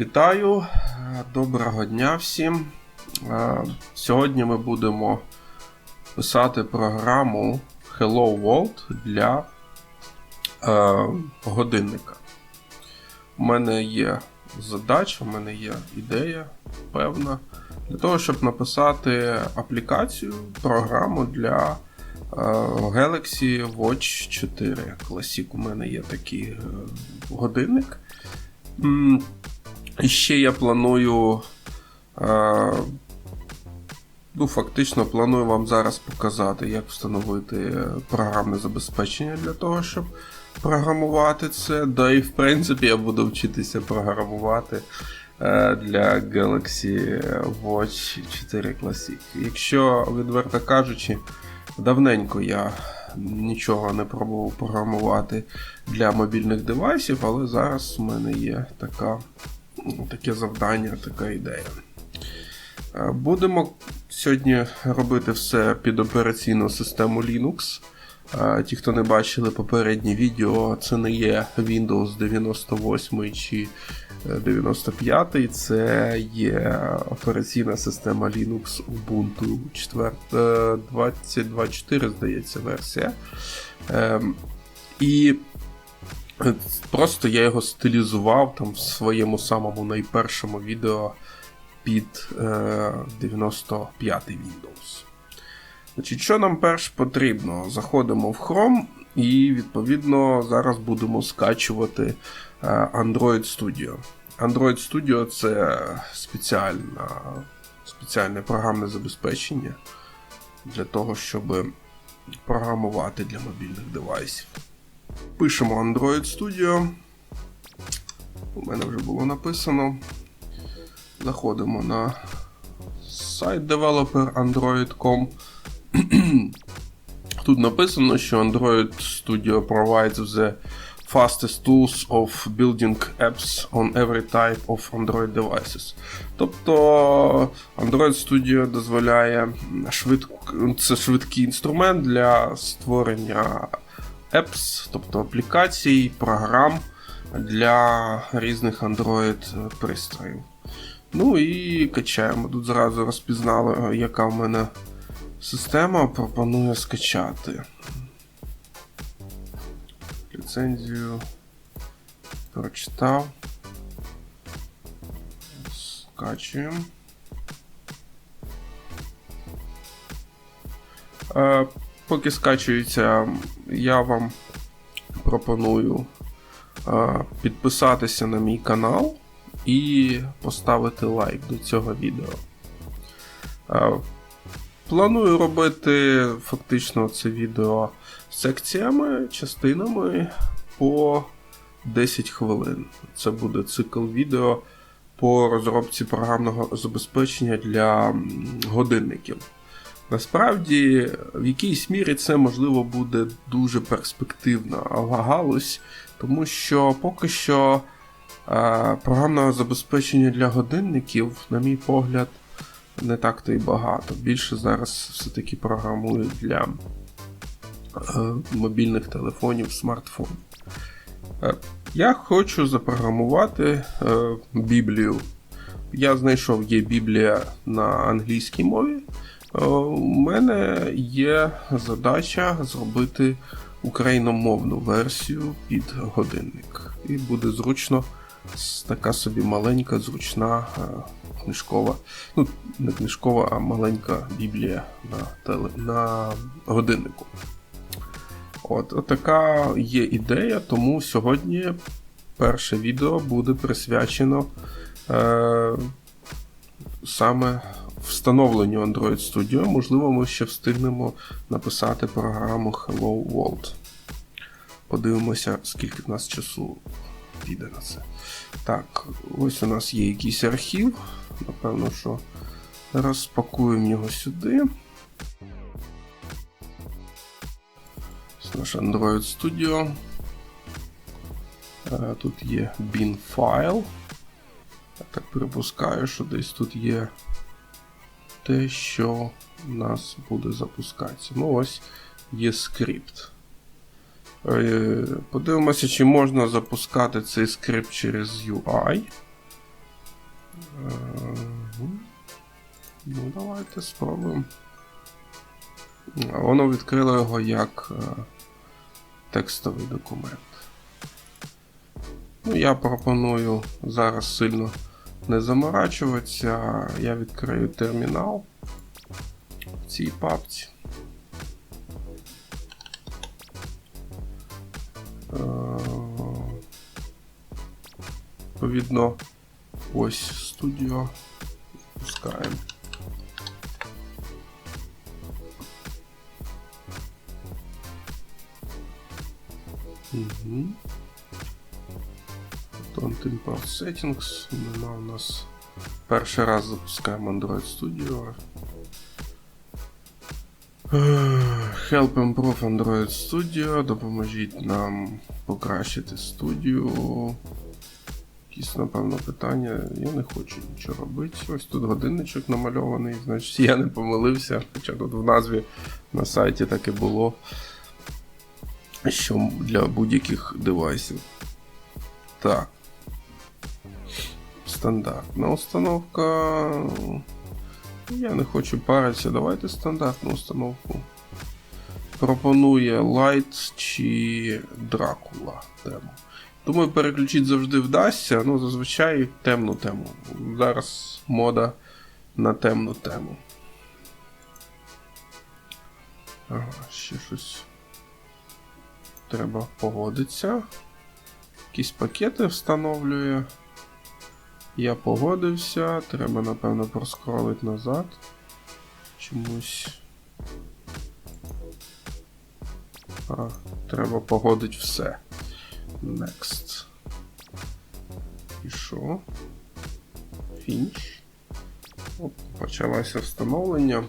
Вітаю, доброго дня всім. Е, Сьогодні ми будемо писати програму Hello World для е, годинника. У мене є задача, у мене є ідея певна для того, щоб написати аплікацію, програму для е, Galaxy Watch 4 Classic. У мене є такий е, годинник. І ще я планую. Е, ну, фактично планую вам зараз показати, як встановити програмне забезпечення для того, щоб програмувати це. Да і в принципі я буду вчитися програмувати е, для Galaxy Watch 4 Classic. Якщо, відверто кажучи, давненько я нічого не пробував програмувати для мобільних девайсів, але зараз у мене є така, таке завдання, така ідея. Е, Будемо сьогодні робити все під операційну систему Linux. Е, Ті, хто не бачили попереднє відео, це не є Windows 98 чи е, 95, це є операційна система Linux Ubuntu 4, е, 2024, здається, версія. Ем, І е, просто я його стилізував там в своєму самому найпершому відео під е, 95 Windows. Значить, Що нам перш потрібно? Заходимо в Chrome і, відповідно, зараз будемо скачувати е, Android Studio. Android Studio це спеціальна, спеціальне програмне забезпечення для того, щоб програмувати для мобільних девайсів. Пишемо Android Studio. У мене вже було написано. Заходимо на сайт developer android.com. Тут написано, що Android Studio provides the fastest tools of building apps on every type of Android devices. Тобто Android Studio дозволяє швид... це швидкий інструмент для створення apps, тобто аплікацій, програм для різних Android пристроїв. Ну і качаємо. Тут зразу розпізнали, яка в мене система. Пропоную скачати. Ліцензію прочитав. Скачуємо. Поки скачується, я вам пропоную е, підписатися на мій канал і поставити лайк до цього відео. Е, Планую робити фактично це відео секціями, частинами по 10 хвилин. Це буде цикл відео по розробці програмного забезпечення для годинників. Насправді, в якійсь мірі це можливо буде дуже перспективна галузь, тому що поки що е, програмного забезпечення для годинників, на мій погляд, не так-то і багато. Більше зараз все-таки програмують для е, мобільних телефонів, смартфонів. Е, я хочу запрограмувати Біблію. Я знайшов є Біблія на англійській мові. Е, У мене є задача зробити україномовну версію під годинник. І буде зручно така собі маленька, зручна е, книжкова, ну, не книжкова, а маленька біблія на, теле, на годиннику. От, от така є ідея, тому сьогодні перше відео буде присвячено е, саме встановленню Android Studio. Можливо, ми ще встигнемо написати програму Hello World. Подивимося, скільки в нас часу піде на це. Так, ось у нас є якийсь архів. Напевно, що розпакуємо його сюди. Ось наш Android Studio. Е, Тут є bin файл. Я так припускаю, що десь тут є те, що у нас буде запускатися. Ну, ось є скрипт. Е, Подивимося, чи можна запускати цей скрипт через UI. Ну, давайте спробуємо. Воно відкрило його як е, текстовий документ. Ну, я пропоную зараз сильно не заморачуватися. Я відкрию термінал в цій папці. Е, Відповідно, ось студіо. Пускаємо. Угу. Don't import settings. Нема у нас. Перший раз запускаємо Android Studio. Help improve Android Studio. Допоможіть нам покращити студію. Якісь, напевно, питання. Я не хочу нічого робити. Ось тут годинничок намальований, значить я не помилився. Хоча тут в назві на сайті так і було. Що для будь-яких девайсів. Так. Стандартна установка. Я не хочу паритися. Давайте стандартну установку. Пропонує Light чи Дракула тему. Думаю, переключити завжди вдасться, ну зазвичай темну тему. Зараз мода на темну тему. Ага, ще щось. Треба погодитися. Якісь пакети встановлює. Я погодився. Треба, напевно, проскролити назад. Чомусь. А, треба погодити все. Next. І що? Фініш. Оп, почалося встановлення.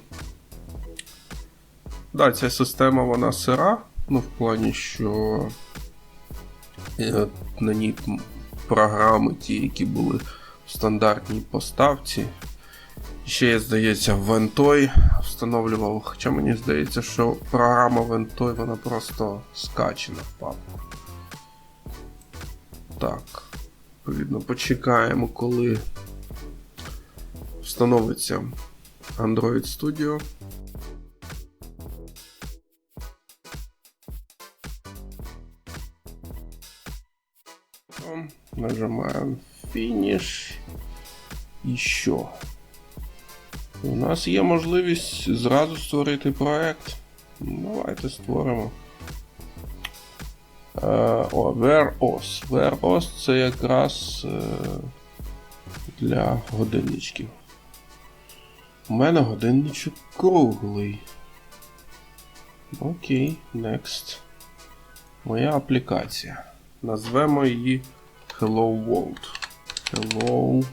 Да, ця система вона сира, ну в плані, що е, на ній програми, ті, які були стандартній поставці. Ще здається, Ventoy встановлював, хоча мені здається, що програма Ventoy вона просто скачена в папку. Так, відповідно, почекаємо, коли встановиться Android Studio. Нажимаємо Finish. І що? У нас є можливість зразу створити проект. Давайте створимо. Е, о, WhereOS. WhereOS це якраз е, для годинничків. У мене годинничок круглий. Окей, next. Моя аплікація. Назвемо її Hello World. Hello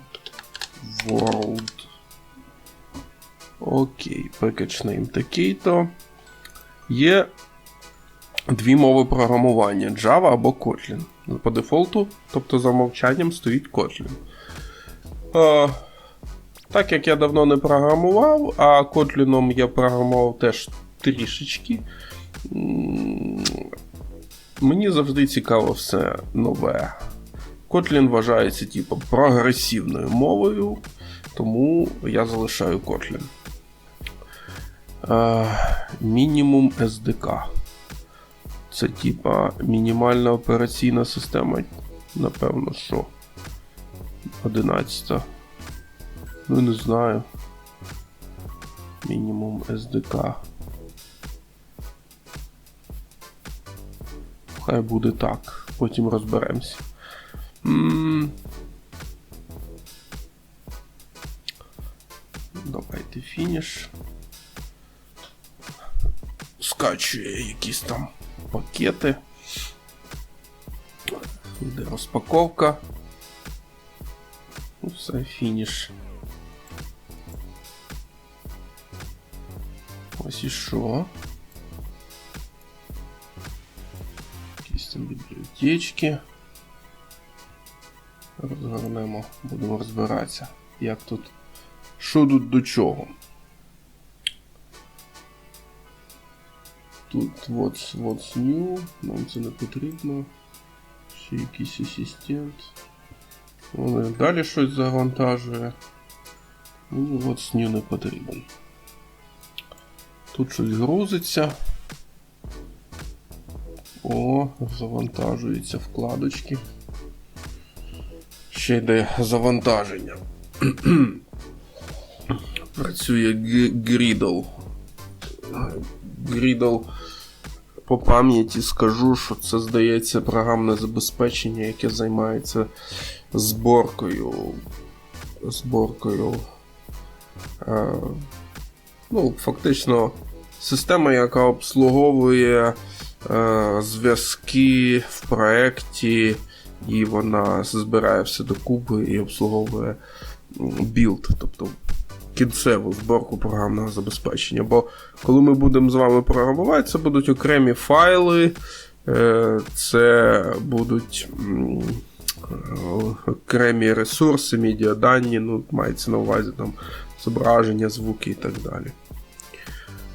World. Окей, package name такий-то. Є дві мови програмування: Java або Kotlin. По дефолту, тобто за мовчанням, стоїть Kotlin. Е, так як я давно не програмував, а Kotlin я програмував теж трішечки. Мені завжди цікаво все нове. Kotlin вважається типу, прогресивною мовою, тому я залишаю Kotlin. Мінімум SDK. Це типа мінімальна операційна система. Напевно, що. 11. Ну, не знаю. Мінімум SDK. Хай буде так. Потім розберемося. М Давайте фініш. Скачує якісь там пакети. Йде розпаковка. Ну, все, фініш. Ось і що. Якісь там бібліотечки. Розгорнемо, будемо розбиратися, як тут, що тут до чого. Тут what's, what's new, нам це не потрібно. Ще якийсь асистент. Воно далі щось завантажує. Ну, от сню не потрібен. Тут щось грузиться. О, завантажуються вкладочки. Ще йде завантаження. Працює г- Gridle. Gridle по пам'яті скажу, що це здається програмне забезпечення, яке займається зборкою. Зборкою. Е, ну, фактично, система, яка обслуговує е, зв'язки в проєкті, і вона збирає все докупи і обслуговує білд, тобто кінцеву зборку програмного забезпечення. Бо коли ми будемо з вами програмувати, це будуть окремі файли, е, це будуть окремі ресурси, медіадані, ну, мається на увазі там зображення, звуки і так далі.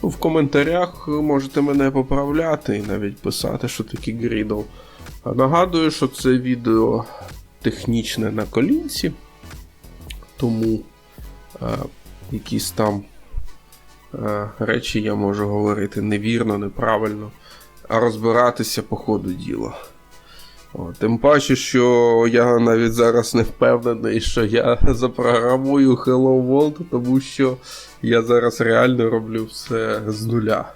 Ну, в коментарях можете мене поправляти і навіть писати, що таке Gridle. Нагадую, що це відео технічне на колінці, тому е, якісь там е, речі я можу говорити невірно, неправильно, а розбиратися по ходу діла. О, тим паче, що я навіть зараз не впевнений, що я запрограмую Hello World, тому що я зараз реально роблю все з нуля.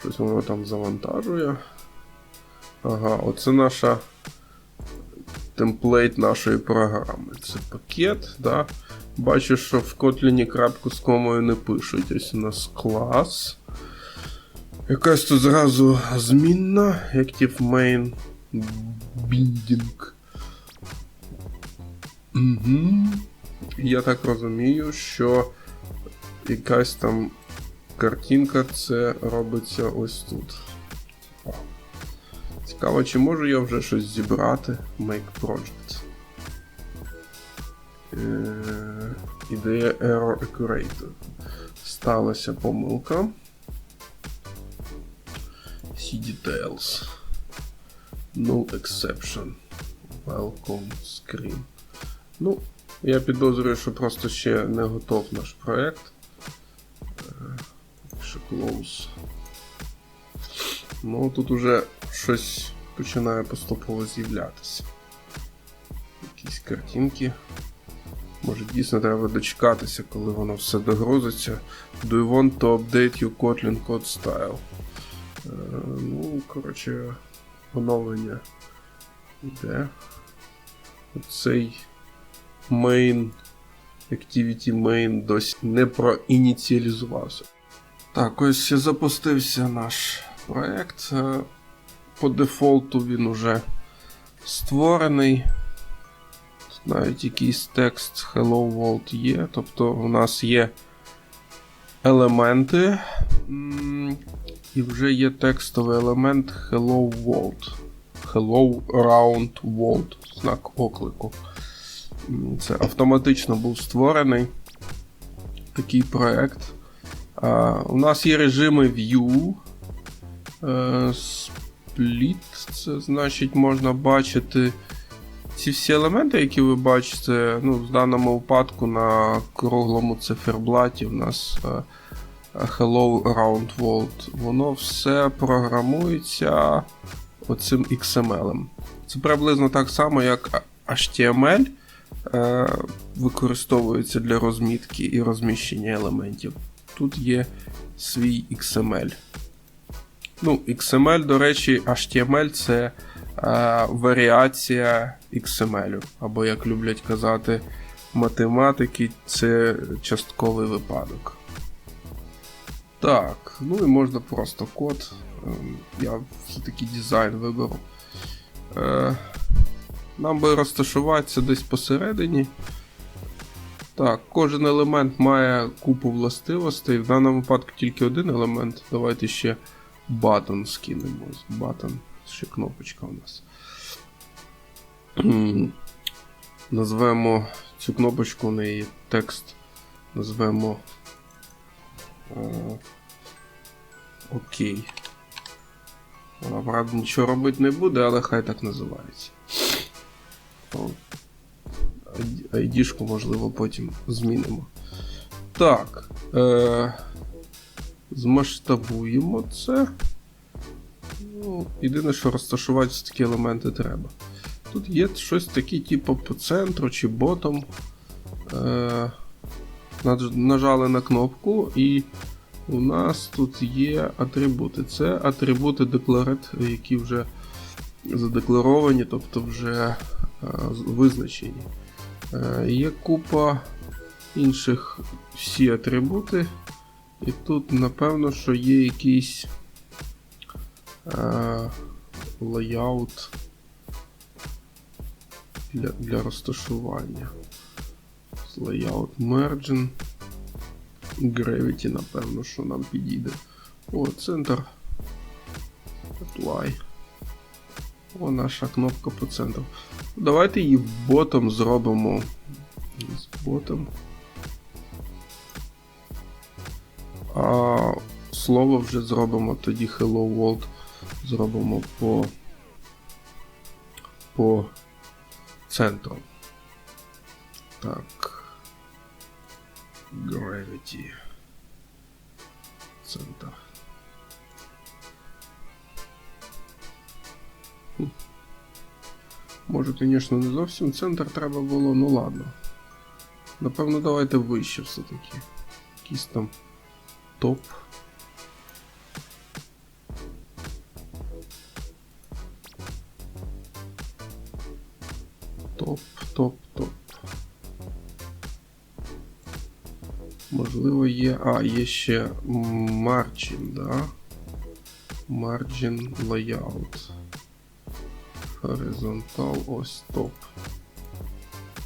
Щось воно там завантажує. Ага, оце наша темплейт нашої програми. Це пакет, да. Бачу, що в Kotlin крапку з комою не пишуть. Ось у нас клас. Якась тут зразу змінна, Active Main Binding. Угу. Я так розумію, що якась там картинка це робиться ось тут. О. Цікаво, чи можу я вже щось зібрати? Make project. Е, Ідея Error Accurate. Сталася помилка. See details. No exception. Welcome screen. Ну, я підозрюю, що просто ще не готов наш проект. Е, close. Ну, тут уже щось починає поступово з'являтися. Якісь картинки. Може дійсно треба дочекатися, коли воно все догрузиться. Do you want to update your Kotlin code style? Е, ну, коротше, оновлення йде. Цей main, activity main досі не проініціалізувався. Так, ось запустився наш проект. Е, По дефолту він уже створений. Тут навіть якийсь текст Hello World є. Тобто у нас є елементи. І вже є текстовий елемент Hello World. Hello Round World. Знак оклику. Це автоматично був створений такий проект. У нас є режими View. Е, Split. Це значить можна бачити ці всі елементи, які ви бачите. Ну, в даному випадку на круглому циферблаті у нас е, Hello Round World. Воно все програмується оцим XML. Це приблизно так само, як HTML е, використовується для розмітки і розміщення елементів. Тут є свій XML. Ну, XML, до речі, HTML це е, варіація XML. Або, як люблять казати математики, це частковий випадок. Так, ну і можна просто код. Ем, Я все-таки дизайн виберу. Е, нам би розташуватися десь посередині. Так, кожен елемент має купу властивостей. В даному випадку тільки один елемент. Давайте ще button скинемо. Button, ще кнопочка у нас. Назвемо цю кнопочку, у неї текст. Назвемо. Е, Окей. Вона, правда, нічого робити не буде, але хай так називається. ID- можливо, потім змінимо. Так. Е- змасштабуємо це. Ну, єдине, що розташувати такі елементи треба. Тут є щось таке, типу, по центру чи ботом. Е- нажали на кнопку, і у нас тут є атрибути. Це атрибути Declared, які вже задекларовані, тобто вже е, визначені. Е, є купа інших всі атрибути. І тут, напевно, що є якийсь лейаут для, для розташування. Layout Margin. Gravity, напевно, що нам підійде. О, центр. Apply. О, наша кнопка по центру. Давайте її ботом зробимо. З ботом. А слово вже зробимо тоді Hello World. Зробимо по, по центру. Так. Gravity. Центр. Хм. Може, звісно, не зовсім центр треба було, ну ладно. Напевно, давайте вище все-таки. Якийсь там топ. Топ, топ, топ. Можливо, є. А, є ще margin, да? Margin layout. Horizontal ось топ.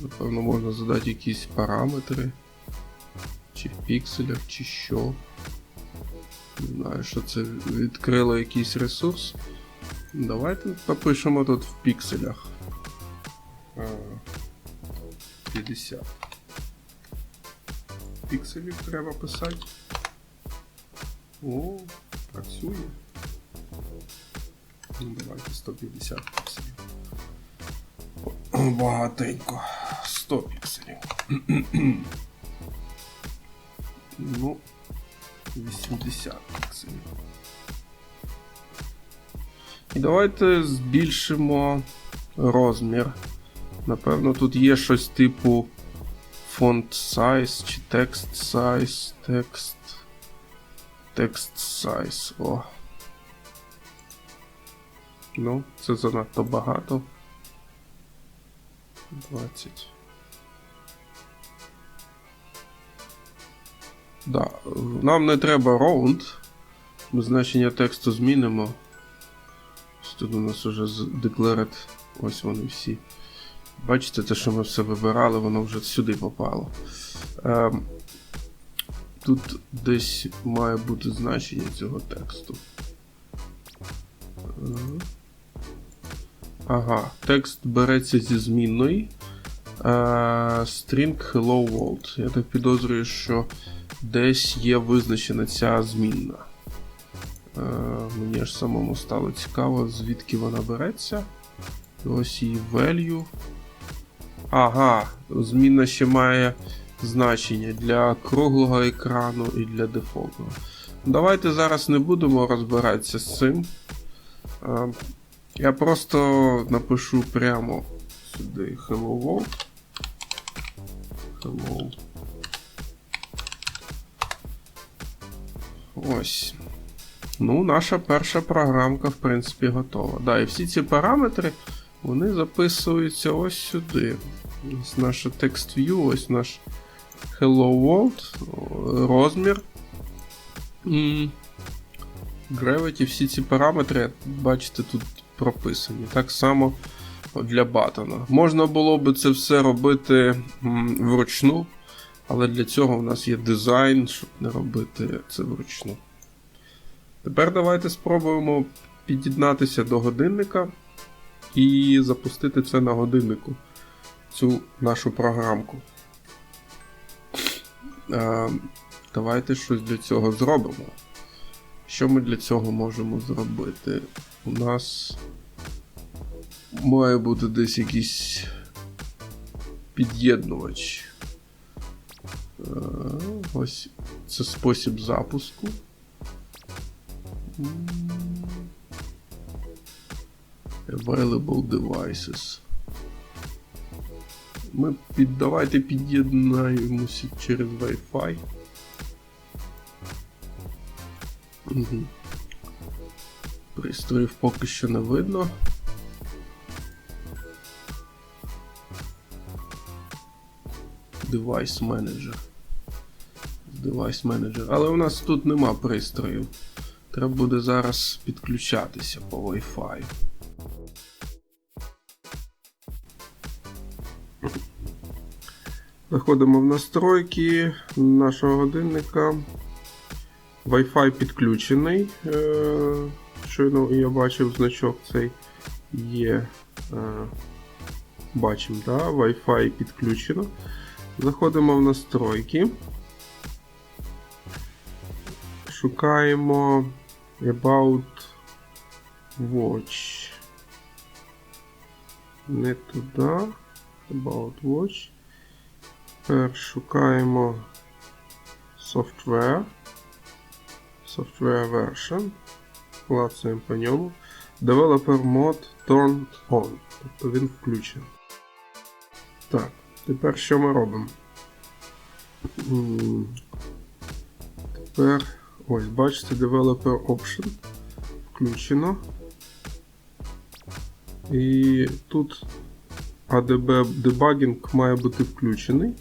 Напевно, можна задати якісь параметри. Чи в пікселях, чи що. Не знаю, що це відкрило якийсь ресурс. Давайте попишемо тут в пікселях. Е, 50 пікселів треба писати. О, працює. Давайте 150 пікселів. О, Багатенько. 100 пікселів. ну, 80 пікселів. І давайте збільшимо розмір. Напевно, тут є щось типу font size чи text size, text, text size. О. Ну, це занадто багато. 20. Да, нам не треба round. Ми значення тексту змінимо. Тут у нас вже declared. Ось вони всі. Бачите, те, що ми все вибирали, воно вже сюди попало. Ем, тут десь має бути значення цього тексту. Ага. Текст береться зі змінної. Е, string Hello World. Я так підозрюю, що десь є визначена ця змінна. Е, мені ж самому стало цікаво, звідки вона береться. Ось її value. Ага, зміна ще має значення для круглого екрану і для дефолтного. Давайте зараз не будемо розбиратися з цим. Я просто напишу прямо сюди Hello World. Hello. Ось. Ну, наша перша програмка, в принципі, готова. Да, і всі ці параметри вони записуються ось сюди. Ось наше text view, ось наш Hello World, розмір. Gravity, всі ці параметри, бачите, тут прописані. Так само для батона. Можна було би це все робити вручну, але для цього в нас є дизайн, щоб не робити це вручну. Тепер давайте спробуємо під'єднатися до годинника і запустити це на годиннику, цю нашу програмку. Е, давайте щось для цього зробимо. Що ми для цього можемо зробити? У нас має бути десь якийсь під'єднувач. Е, Ось це спосіб запуску. Available devices. Ми під, давайте під'єднаємося через Wi-Fi. Пристроїв поки що не видно. Девайс менеджер. Девайс менеджер. Але у нас тут нема пристроїв. Треба буде зараз підключатися по Wi-Fi. Заходимо в настройки нашого годинника. Wi-Fi підключений. Е, Щойно я бачив значок цей є. е, Бачимо, да? Wi-Fi підключено. Заходимо в настройки. Шукаємо About Watch. Не туди. About Watch. Тепер шукаємо Software. Software version. Клацаємо по ньому. Developer Mode Turn On. Тобто він включений. Так, тепер що ми робимо? Тепер, ось, бачите, Developer Option включено. І тут ADB Debugging має бути включений.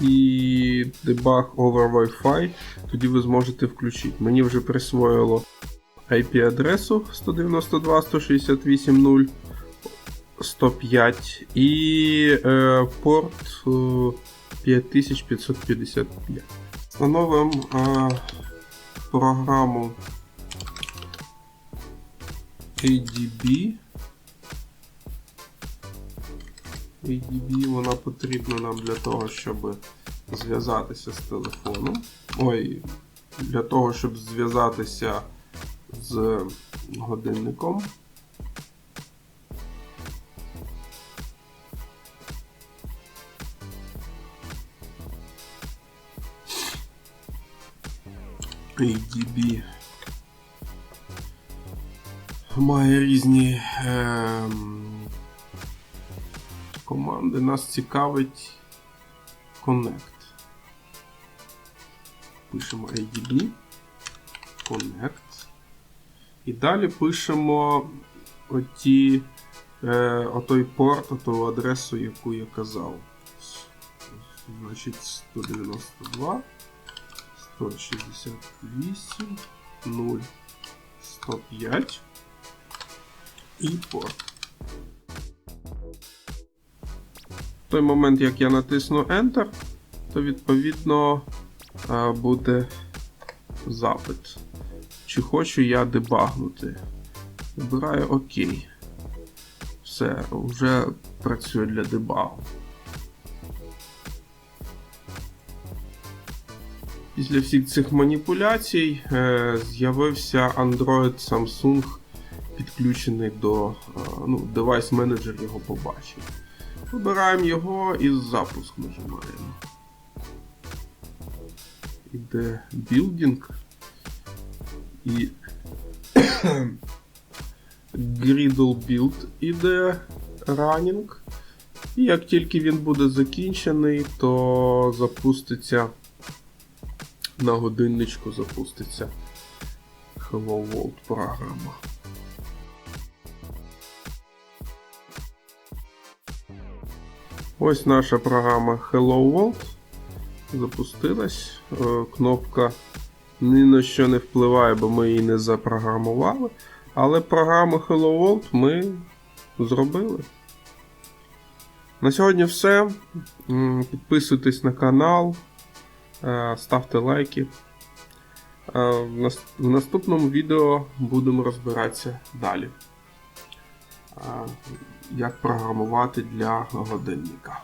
І Debug over Wi-Fi, тоді ви зможете включити. Мені вже присвоїло IP-адресу 192.168.0.105 і е, порт е, 5555. Встановимо е, програму ADB. ADB вона потрібна нам для того, щоб зв'язатися з телефоном. Ой, для того, щоб зв'язатися з годинником. ADB має різні ем, команди. Нас цікавить Connect. Пишемо ADB, Connect. І далі пишемо оті, е, отой порт, оту адресу, яку я казав. Значить 192, 168, 0, 105 і порт. В той момент, як я натисну Enter, то відповідно е, буде запит. Чи хочу я дебагнути. Вибираю ОК. Все, вже працює для дебагу. Після всіх цих маніпуляцій е, з'явився Android Samsung підключений до е, ну, девайс менеджер його побачив. Вибираємо його і запуск нажимаємо. Іде building і Griddle Build іде running. І як тільки він буде закінчений, то запуститься на годинничку запуститься Hello World програма. Ось наша програма Hello World. Запустилась. Е, Кнопка ні на що не впливає, бо ми її не запрограмували. Але програму Hello World ми зробили. На сьогодні все. Підписуйтесь на канал, е, ставте лайки. Е, В нас- в наступному відео будемо розбиратися далі. Як програмувати для годинника.